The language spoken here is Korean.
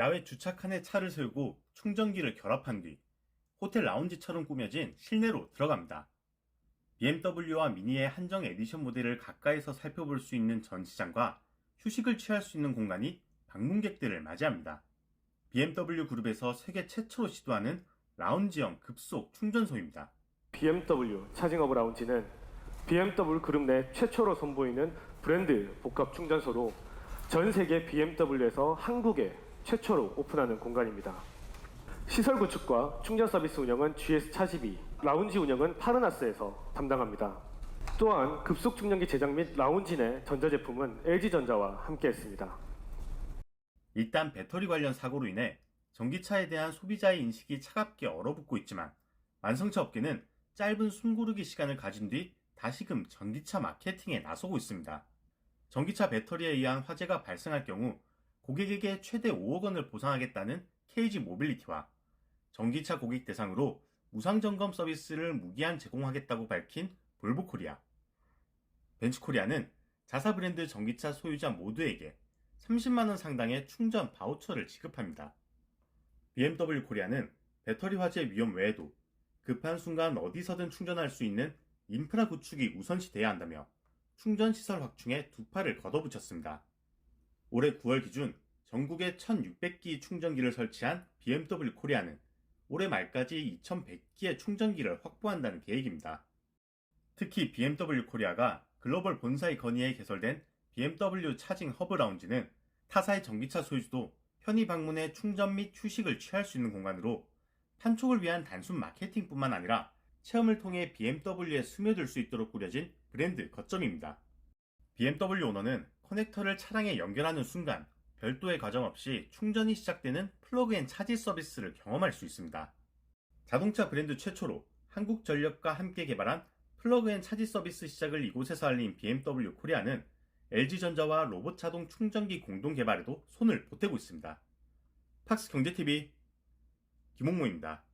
야외 주차칸에 차를 세우고 충전기를 결합한 뒤 호텔 라운지처럼 꾸며진 실내로 들어갑니다. BMW와 미니의 한정 에디션 모델을 가까이서 살펴볼 수 있는 전시장과 휴식을 취할 수 있는 공간이 방문객들을 맞이합니다. BMW 그룹에서 세계 최초로 시도하는 라운지형 급속 충전소입니다. BMW 차징어브 라운지는 BMW 그룹 내 최초로 선보이는 브랜드 복합 충전소로 전 세계 BMW에서 한국에 최초로 오픈하는 공간입니다. 시설 구축과 충전 서비스 운영은 GS 차지비, 라운지 운영은 파르나스에서 담당합니다. 또한 급속 충전기 제작 및 라운지 내 전자제품은 LG전자와 함께했습니다. 일단 배터리 관련 사고로 인해 전기차에 대한 소비자의 인식이 차갑게 얼어붙고 있지만 완성차 업계는 짧은 숨고르기 시간을 가진 뒤 다시금 전기차 마케팅에 나서고 있습니다. 전기차 배터리에 의한 화재가 발생할 경우 고객에게 최대 5억 원을 보상하겠다는 KG 모빌리티와 전기차 고객 대상으로 무상 점검 서비스를 무기한 제공하겠다고 밝힌 볼보 코리아. 벤츠 코리아는 자사 브랜드 전기차 소유자 모두에게 30만원 상당의 충전 바우처를 지급합니다. BMW 코리아는 배터리 화재 위험 외에도 급한 순간 어디서든 충전할 수 있는 인프라 구축이 우선시 돼야 한다며 충전 시설 확충에 두 팔을 걷어붙였습니다. 올해 9월 기준 전국에 1,600기 충전기를 설치한 BMW 코리아는 올해 말까지 2,100기의 충전기를 확보한다는 계획입니다. 특히 BMW 코리아가 글로벌 본사의 건의에 개설된 BMW 차징 허브 라운지는 타사의 전기차 소유주도 편의 방문해 충전 및 휴식을 취할 수 있는 공간으로 판촉을 위한 단순 마케팅뿐만 아니라 체험을 통해 BMW에 스며들 수 있도록 꾸려진 브랜드 거점입니다. BMW 오너는 커넥터를 차량에 연결하는 순간 별도의 과정 없이 충전이 시작되는 플러그앤 차지 서비스를 경험할 수 있습니다. 자동차 브랜드 최초로 한국전력과 함께 개발한 플러그앤 차지 서비스 시작을 이곳에서 알린 BMW 코리아는 LG전자와 로봇 자동 충전기 공동 개발에도 손을 보태고 있습니다. 팍스 경제TV 김홍모입니다.